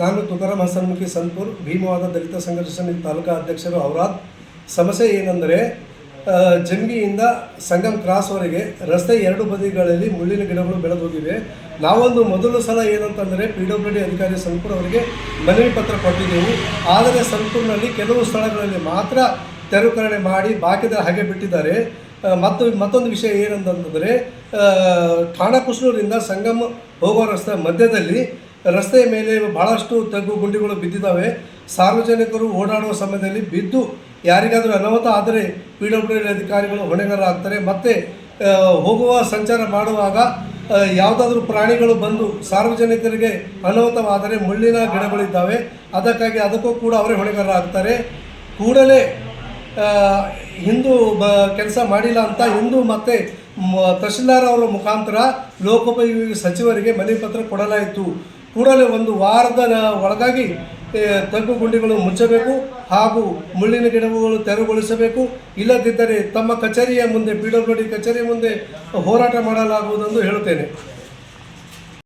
ನಾನು ತುಕಾರಾಮ್ ಹಸನ್ಮುಖಿ ಸಂತೂರ್, ಭೀಮವಾದ ದಲಿತ ಸಂಘರ್ಷ ಸಮಿತಿ ತಾಲೂಕಾ ಅಧ್ಯಕ್ಷರು ಔರಾದ್ ಸಮಸ್ಯೆ ಏನೆಂದರೆ ಜಂಗಿಯಿಂದ ಸಂಗಮ್ ಕ್ರಾಸ್ವರೆಗೆ ರಸ್ತೆ ಎರಡು ಬದಿಗಳಲ್ಲಿ ಮುಳ್ಳಿನ ಗಿಡಗಳು ಬೆಳೆದೋಗಿವೆ ನಾವೊಂದು ಮೊದಲು ಸಲ ಏನಂತಂದರೆ ಪಿ ಡಬ್ಲ್ಯೂ ಡಿ ಅಧಿಕಾರಿ ಸಂಕೂರ್ ಅವರಿಗೆ ಮನವಿ ಪತ್ರ ಕೊಟ್ಟಿದ್ದೆವು. ಆದರೆ ಸಂಕೂರ್ನಲ್ಲಿ ಕೆಲವು ಸ್ಥಳಗಳಲ್ಲಿ ಮಾತ್ರ ತೆರವುಕರಣೆ ಮಾಡಿ ಬಾಕಿದ ಹಾಗೆ ಬಿಟ್ಟಿದ್ದಾರೆ. ಮತ್ತು ಮತ್ತೊಂದು ವಿಷಯ ಏನಂತಂದರೆ ಠಾಣಕುಸ್ನೂರಿಂದ ಸಂಗಮ್ ಹೋಗುವ ರಸ್ತೆ ಮಧ್ಯದಲ್ಲಿ ರಸ್ತೆಯ ಮೇಲೆ ಬಹಳಷ್ಟು ತಗ್ಗು ಗುಂಡಿಗಳು ಬಿದ್ದಿದ್ದಾವೆ. ಸಾರ್ವಜನಿಕರು ಓಡಾಡುವ ಸಮಯದಲ್ಲಿ ಬಿದ್ದು ಯಾರಿಗಾದರೂ ಅನಾಹುತ ಆದರೆ ಪಿ ಡಬ್ಲ್ಯೂ ಡಿ ಅಧಿಕಾರಿಗಳು ಹೊಣೆಗಾರರಾಗ್ತಾರೆ. ಮತ್ತು ಹೋಗುವ, ಸಂಚಾರ ಮಾಡುವಾಗ ಯಾವುದಾದ್ರೂ ಪ್ರಾಣಿಗಳು ಬಂದು ಸಾರ್ವಜನಿಕರಿಗೆ ಅನಾಹುತವಾದರೆ ಮುಳ್ಳಿನ ಗಿಡಗಳಿದ್ದಾವೆ. ಅದಕ್ಕಾಗಿ ಅದಕ್ಕೂ ಕೂಡ ಅವರೇ ಹೊಣೆಗಾರರಾಗ್ತಾರೆ. ಕೂಡಲೇ ಹಿಂದೂ ಬ, ಕೆಲಸ ಮಾಡಿಲ್ಲ ಅಂತ ಹಿಂದೂ ಮತ್ತು ತಹಶೀಲ್ದಾರ್ ಅವರ ಮುಖಾಂತರ ಲೋಕೋಪಯೋಗಿ ಸಚಿವರಿಗೆ ಮನವಿ ಪತ್ರ ಕೊಡಲಾಯಿತು. ಕೂಡಲೇ ಒಂದು ವಾರದ ಒಳಗಾಗಿ ತಗ್ಗು ಗುಂಡಿಗಳು ಮುಚ್ಚಬೇಕು ಹಾಗೂ ಮುಳ್ಳಿನ ಗಿಡಗಳು ತೆರವುಗೊಳಿಸಬೇಕು. ಇಲ್ಲದಿದ್ದರೆ ತಮ್ಮ ಕಚೇರಿಯ ಮುಂದೆ, ಪಿ ಡಬ್ಲ್ಯೂ ಡಿ ಕಚೇರಿಯ ಮುಂದೆ ಹೋರಾಟ ಮಾಡಲಾಗುವುದೆಂದು ಹೇಳುತ್ತೇನೆ.